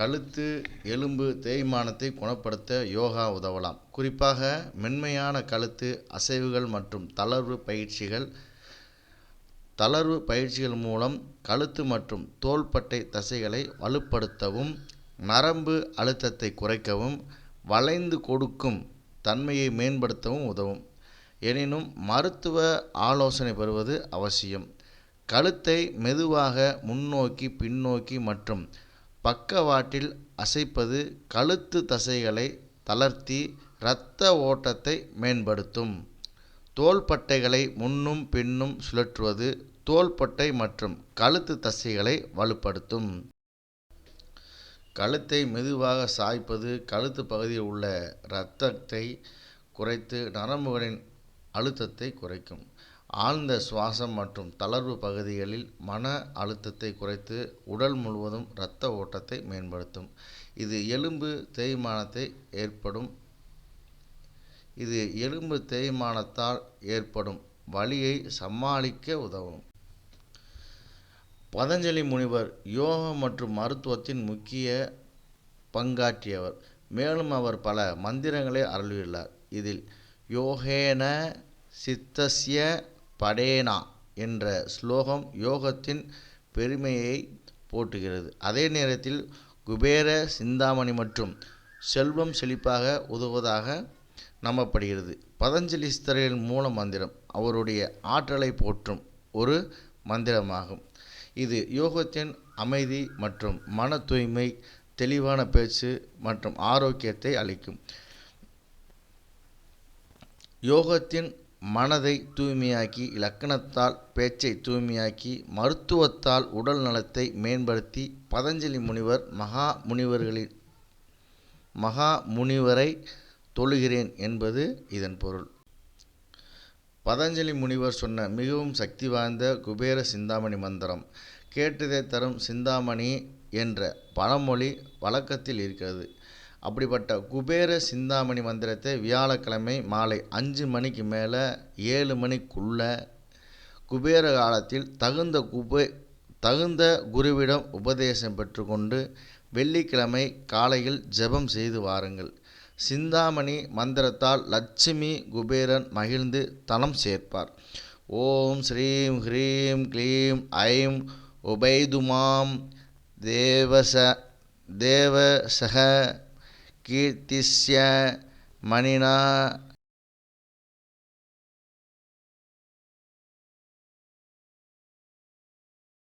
கழுத்து எலும்பு தேய்மானத்தை குணப்படுத்த யோகா உதவலாம். குறிப்பாக மென்மையான கழுத்து அசைவுகள் மற்றும் தளர்வு பயிற்சிகள் தளர்வு பயிற்சிகள் மூலம் கழுத்து மற்றும் தோள்பட்டை தசைகளை வலுப்படுத்தவும் நரம்பு அழுத்தத்தை குறைக்கவும் வளைந்து கொடுக்கும் தன்மையை மேம்படுத்தவும் உதவும். எனினும் மருத்துவ ஆலோசனை பெறுவது அவசியம். கழுத்தை மெதுவாக முன்னோக்கி பின்னோக்கி மற்றும் பக்கவாட்டில் அசைப்பது கழுத்து தசைகளை தளர்த்தி இரத்த ஓட்டத்தை மேம்படுத்தும். தோள்பட்டைகளை முன்னும் பின்னும் சுழற்றுவது தோள்பட்டை மற்றும் கழுத்து தசைகளை வலுப்படுத்தும். கழுத்தை மெதுவாக சாய்ப்பது கழுத்து பகுதியில் உள்ள இரத்தத்தை குறைத்து நரம்புகளின் அழுத்தத்தை குறைக்கும். ஆழ்ந்த சுவாசம் மற்றும் தளர்வு பகுதிகளில் மன அழுத்தத்தை குறைத்து உடல் முழுவதும் இரத்த ஓட்டத்தை மேம்படுத்தும். இது எலும்பு தேய்மானத்தை ஏற்படும். இது எலும்பு தேய்மானத்தால் ஏற்படும் வலியை சமாளிக்க உதவும். பதஞ்சலி முனிவர் யோகம் மற்றும் மருத்துவத்தின் முக்கிய பங்காற்றியவர். மேலும் அவர் பல மந்திரங்களை அருளியுள்ளார். இதில் யோகேன சித்தஸ்ய படேனா என்ற ஸ்லோகம் யோகத்தின் பெருமையை போற்றுகிறது. அதே நேரத்தில் குபேர சிந்தாமணி மற்றும் செல்வம் செழிப்பாக உதவுவதாக நம்பப்படுகிறது. பதஞ்சலிஸ்தரின் மூல மந்திரம் அவருடைய ஆற்றலை போற்றும் ஒரு மந்திரமாகும். இது யோகத்தின் அமைதி மற்றும் மன தூய்மை தெளிவான பேச்சு மற்றும் ஆரோக்கியத்தை அளிக்கும். யோகத்தின் மனதை தூய்மையாக்கி இலக்கணத்தால் பேச்சை தூய்மையாக்கி மருத்துவத்தால் உடல் நலத்தை மேம்படுத்தி பதஞ்சலி முனிவர் மகா முனிவர்களின் மகா முனிவரை தொழுகிறேன் என்பது இதன் பொருள். பதஞ்சலி முனிவர் சொன்ன மிகவும் சக்தி வாய்ந்த குபேர சிந்தாமணி மந்திரம் கேட்டதை தரும் சிந்தாமணி என்ற பழமொழி வழக்கத்தில் இருக்கிறது. அப்படிப்பட்ட குபேர சிந்தாமணி மந்திரத்தை வியாழக்கிழமை மாலை அஞ்சு மணிக்கு மேலே ஏழு மணிக்குள்ள குபேர காலத்தில் தகுந்த குபே தகுந்த குருவிடம் உபதேசம் பெற்றுக்கொண்டு வெள்ளிக்கிழமை காலையில் ஜெபம் செய்து வாருங்கள். சிந்தாமணி மந்திரத்தால் லட்சுமி குபேரன் மகிழ்ந்து தனம் சேர்ப்பார். ஓம் ஸ்ரீம் ஹ்ரீம் க்ளீம் ஐம் உபைதுமாம் தேவச தேவசக कीर्तिस्य मणिना